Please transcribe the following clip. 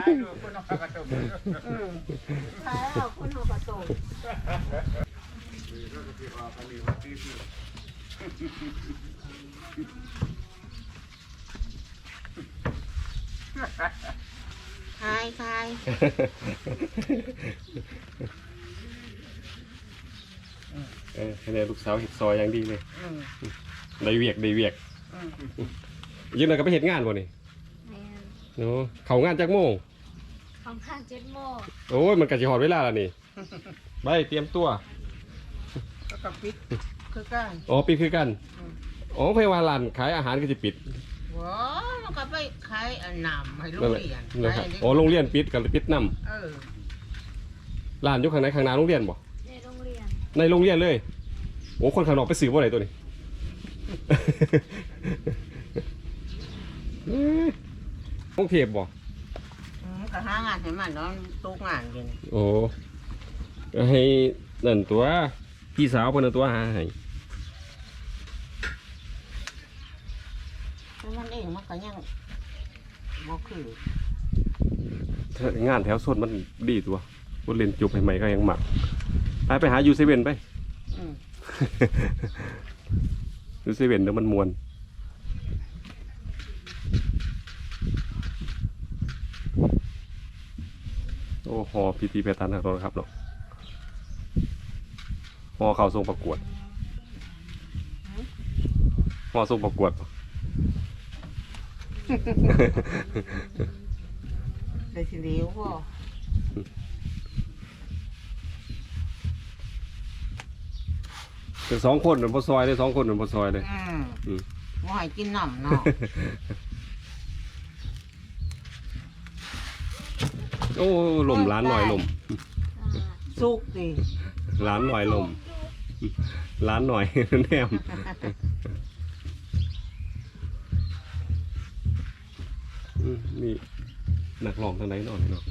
ได้ดูคนเอากระตุกอืมขายแล้วคนเฮากระโตกก็จะออกกันดีว่าที่ที่ขายขายเออให้แน่ลูกสาวเห็ดซอยอย่างดีเลยอืมได้เวียกได้เวียกอืมยังไงก็ไปเห็ดงานบ่นี่ แม่นเนาะเขางานจักโมงของทางเจ็ดโมงโอ้ยมันก็สิฮอดเวลาแล้วนี่ไปเตรียมตัวก็กระปิดคือกันอ๋อปิดคือกันอ๋อเพว่าร้านขายอาหารก็สิปิดว้ามันก็ไปขายอันนำให้โรนั่งนแหละเรียนนะครับขายอ๋อโรงเรียนปิดก็เลยปิดนํเออร้านอยู่ข้างในข้างหน้าโรงเรียนบ่ในโรงเรียนในโรงเรียนเลยโอ้คนข้างนอกไปซื้อบ่ได้ตัวนี้เอ้ย กรุงเทพบ่อืมก็หางานให้มันเนาะตกงานอยู่นี่โอ้ให้นั่นตัวพี่สาวเพิ่นเอาตัวหาให้แต่มันเองมันก็ยังบ่คือ ถ้างานแถวโซนมันดีตัวบ่เล่นจุบให้ใหม่ก็ยังหมักไปไปหายูเซเว่นไปอืมยูเซเว่นเดี๋ยวมันมวน อ้หอพีทีเพตันนะครับเนาะหอเขาทรงประกวดหอทรงประกวดได้สิเหลียวบ่เป็นสองคนเหมือนพอซอยเลยสองคนเหมือนพอซอยเลยอืมอืม บ่ให้กินน้ำเนาะ โอ้ลมร้านหน่อยลมอ่าสุกดิร้านหน่อยลมร้านหน่อยแนมอืมนี่นักร้องทางไหนเนอนเนาะ